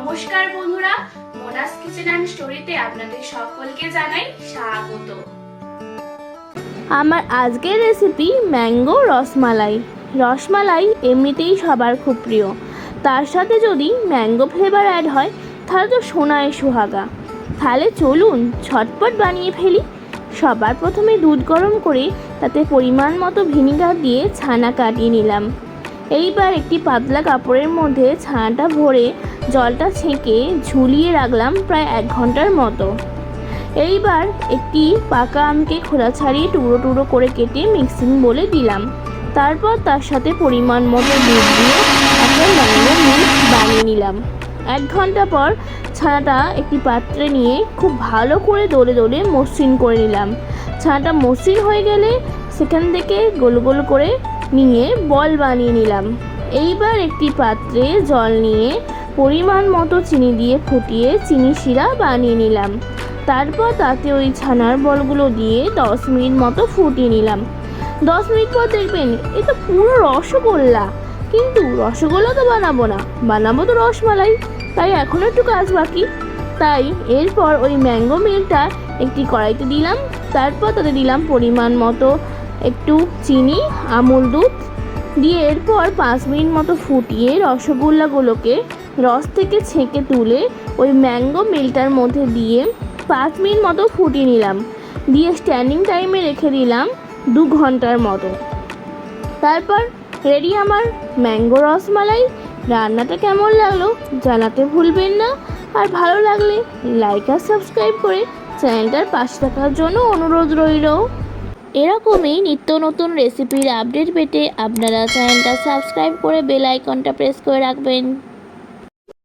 নমস্কার বন্ধুরা Monas kitchen and স্টোরিতে আপনাদের সকলকে জানাই স্বাগত। আমার আজকের রেসিপি ম্যাঙ্গো রসমালাই। রসমালাই এমনিতেই সবার খুব প্রিয়। তার সাথে যদি ম্যাঙ্গো ফ্লেভার অ্যাড হয়, তাহলে তো সোনায় সুহাগা। তাহলে চলুন ছটপট বানিয়ে ফেলি। সবার প্রথমে দুধ গরম করে তাতে পরিমাণ মতো ভিনিগার দিয়ে ছানা কাটিয়ে নিলাম। এইবার একটি পাতলা কাপড়ের মধ্যে ছানাটা ভরে জলটা ছেঁকে ঝুলিয়ে রাখলাম প্রায় এক ঘণ্টার মতো। এইবার একটি পাকা আমকে খোলা ছাড়িয়ে টুকরো টুকরো করে কেটে মিক্সিং বলে দিলাম। তারপর তার সাথে পরিমাণ মতো দুধ দিয়ে একটা ম্যাঙ্গো মিল্ক বানিয়ে নিলাম। এক ঘণ্টা পর ছানাটা একটি পাত্রে নিয়ে খুব ভালো করে দোলে দোলে মসৃণ করে নিলাম। ছানাটা মসৃণ হয়ে গেলে সেখান থেকে গোল গোল করে নিয়ে বল বানিয়ে নিলাম। এইবার একটি পাত্রে জল নিয়ে পরিমাণ মতো চিনি দিয়ে ফুটিয়ে চিনি শিরা বানিয়ে নিলাম। তারপর তাতে ওই ছানার বলগুলো দিয়ে দশ মিনিট মতো ফুটিয়ে নিলাম। দশ মিনিট পর দেখবেন, এ তো পুরো রসগোল্লা। কিন্তু রসগোল্লা তো বানাবো না, বানাবো তো রসমালাই। তাই এখনও একটু কাজ বাকি। তাই এরপর ওই ম্যাঙ্গো মিল্কটা একটি কড়াইতে দিলাম। তারপর তাতে দিলাম পরিমাণ মতো একটু চিনি, আমুল দুধ। দিয়ে এরপর পাঁচ মিনিট মতো ফুটিয়ে রসগোল্লাগুলোকে রস থেকে ছেঁকে তুলে ওই ম্যাঙ্গো মিল্কটার মধ্যে দিয়ে পাঁচ মিনিট মতো ফুটিয়ে নিলাম। দিয়ে স্ট্যান্ডিং টাইমে রেখে দিলাম দু ঘণ্টার মতো। তারপর রেডি আমার ম্যাঙ্গো রসমালাই। রান্নাটা কেমন লাগল জানাতে ভুলবেন না। আর ভালো লাগলে লাইক আর সাবস্ক্রাইব করে চ্যানেলটার পাশে থাকার জন্য অনুরোধ রইল। এরকমই নিত্য নতুন রেসিপির আপডেট পেতে আপনারা চ্যানেলটা সাবস্ক্রাইব করে বেল আইকনটা প্রেস করে রাখবেন।